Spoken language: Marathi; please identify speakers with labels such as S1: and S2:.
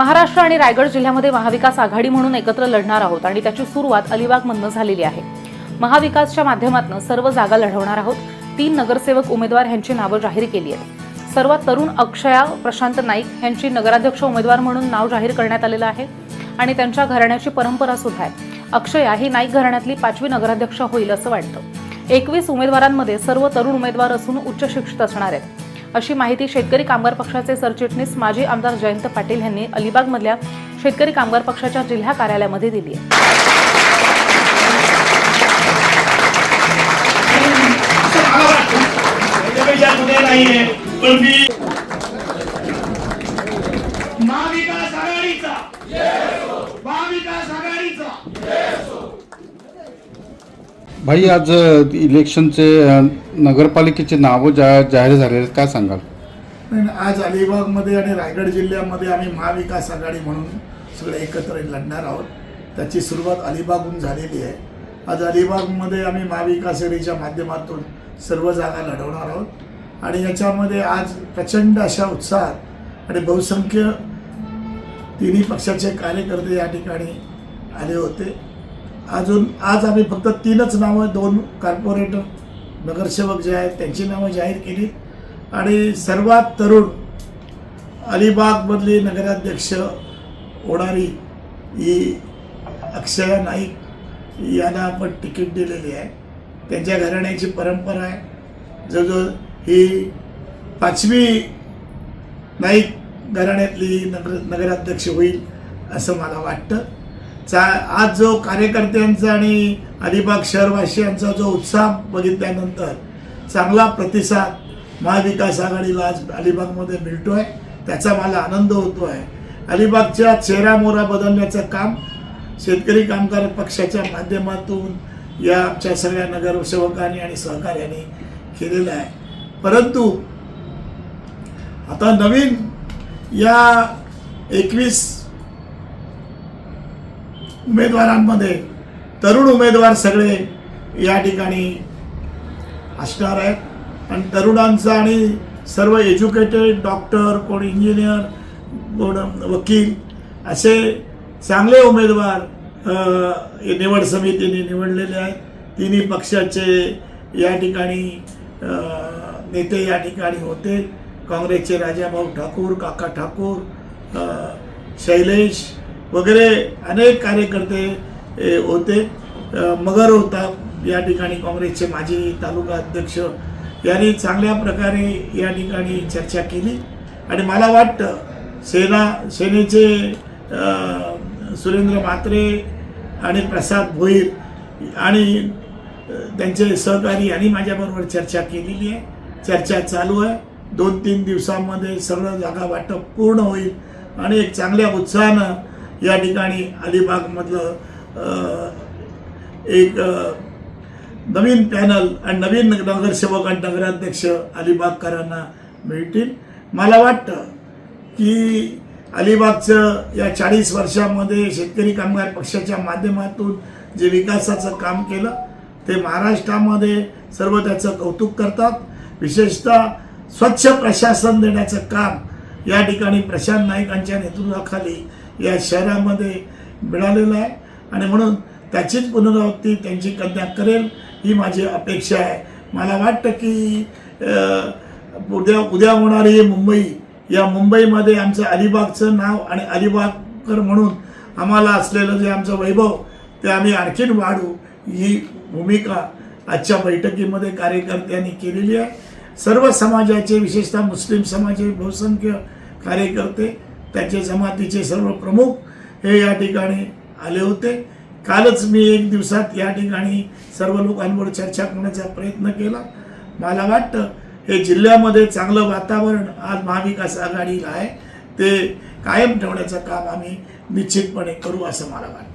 S1: महाराष्ट्र आणि रायगड जिल्ह्यामध्ये महाविकास आघाडी म्हणून एकत्र लढणार आहोत आणि त्याची सुरुवात अलिबागमधनं झालेली आहे. महाविकासच्या माध्यमातून सर्व जागा लढवणार आहोत. तीन नगरसेवक उमेदवार यांची नावं जाहीर केली आहेत. सर्वात तरुण अक्षया प्रशांत नाईक यांची नगराध्यक्ष उमेदवार म्हणून नाव जाहीर करण्यात आलेलं आहे आणि त्यांच्या घराण्याची परंपरा सुद्धा आहे. अक्षया ही नाईक घराण्यातली पाचवी नगराध्यक्ष होईल असं वाटतं. एकवीस उमेदवारांमध्ये सर्व तरुण उमेदवार असून उच्च शिक्षित असणार आहेत. अशी माहिती शेतकरी कामगार पक्षाचे सरचिटणीस माजी आमदार जयंत पाटील यांनी अलिबागमधल्या शेतकरी कामगार पक्षाच्या जिल्हा कार्यालयामध्ये दिली
S2: महाविकास आघाडीचा.
S3: भाई आज इलेक्शनचे नगरपालिकेचे नावं जा जाहीर झालेले आहेत. काय सांगाल?
S4: नाही, आज अलिबागमध्ये आणि रायगड जिल्ह्यामध्ये आम्ही महाविकास आघाडी म्हणून सगळे एकत्र लढणार आहोत. त्याची सुरुवात अलिबागहून झालेली आहे. आज अलिबागमध्ये आम्ही महाविकास आघाडीच्या माध्यमातून सर्व जागा लढवणार आहोत. आणि याच्यामध्ये आज प्रचंड अशा उत्साहात आणि बहुसंख्य तिन्ही पक्षाचे कार्यकर्ते या ठिकाणी आले होते. अजून आज आम्ही फक्त तीनच नावं दोन कॉर्पोरेटर नगरसेवक जे आहेत त्यांची नावं जाहीर केली. आणि सर्वात तरुण अलिबागमधली नगराध्यक्ष होणारी ही अक्षया नाईक यांना आपण तिकीट दिलेली आहे. त्यांच्या घराण्याची परंपरा आहे. जवळजवळ ही पाचवी नाईक घराण्यातली नगर नगराध्यक्ष होईल असं मला वाटतं. चा आज जो कार्यकर्त्यांचा आणि अलिबाग शहरवासियांचा जो उत्साह बघितल्यानंतर चांगला प्रतिसाद महाविकास आघाडीला आज अलिबागमध्ये मिळतो आहे त्याचा मला आनंद होतो आहे अलिबागच्या चेहरामोहरा बदलण्याचं काम शेतकरी कामगार पक्षाच्या माध्यमातून या आमच्या सगळ्या नगरसेवकांनी आणि सहकार्याने केलेलं आहे. परंतु आता नवीन या एकवीस उमेदवारांमध्ये तरुण उमेदवार सगळे या ठिकाणी असणार आहेत. आणि तरुणांचा आणि सर्व एज्युकेटेड डॉक्टर कोण इंजिनियर कोण वकील असे चांगले उमेदवार निवड समितीने निवडलेले आहेत. तिन्ही पक्षाचे या ठिकाणी नेते या ठिकाणी होते. काँग्रेसचे राजाभाऊ ठाकूर काका ठाकूर शैलेश वगैरे अनेक कार्यकर्ते होते. मगर होता या ठिकाणी काँग्रेसचे माजी तालुका अध्यक्ष. यांनी चांगल्या प्रकारे या ठिकाणी चर्चा केली. आणि मला वाटतं सेना सेनेचे सुरेंद्र म्हात्रे आणि प्रसाद भोईर आणि त्यांचे सहकारी यांनी माझ्याबरोबर चर्चा केलेली आहे. चर्चा चालू आहे. दोन तीन दिवसांमध्ये सगळं जागा वाटप पूर्ण होईल. आणि एक चांगल्या उत्साहानं या ठिकाणी अलिबागमधलं एक नवीन पॅनल आणि नवीन नगरसेवक आणि नगराध्यक्ष अलिबागकरांना मिळतील. मला वाटतं की अलिबागचं या चाळीस वर्षामध्ये शेतकरी कामगार पक्षाच्या माध्यमातून जे विकासाचं काम केलं ते महाराष्ट्रामध्ये सर्व त्याचं कौतुक करतात. विशेषतः स्वच्छ प्रशासन देण्याचं काम या ठिकाणी प्रशांत नाईकांच्या नेतृत्वाखाली या शहरामध्ये मिळालेलं आहे. आणि म्हणून त्याचीच पुनरावृत्ती त्यांची कन्या करेल ही माझी अपेक्षा आहे. मला वाटतं की उद्या उद्या होणारी मुंबई या मुंबईमध्ये आमचं अलिबागचं नाव आणि अलिबागकर म्हणून आम्हाला असलेलं जे आमचं वैभव ते आम्ही आणखीन वाढू ही भूमिका आजच्या बैठकीमध्ये कार्यकर्त्यांनी केलेली आहे. सर्व समाजाचे विशेषतः मुस्लिम समाजाचे बहुसंख्य कार्यकर्ते त्याचे जमातीचे सर्व प्रमुख हे या ठिकाणी आले होते. कालच मी एक दिवसात या ठिकाणी सर्व लोकांवर चर्चा करण्याचा प्रयत्न केला. मला वाटतं हे जिल्ह्यामध्ये चांगलं वातावरण आज महाविकास आघाडीला आहे. ते कायम ठेवण्याचं काम आम्ही निश्चितपणे करू असं मला वाटतं.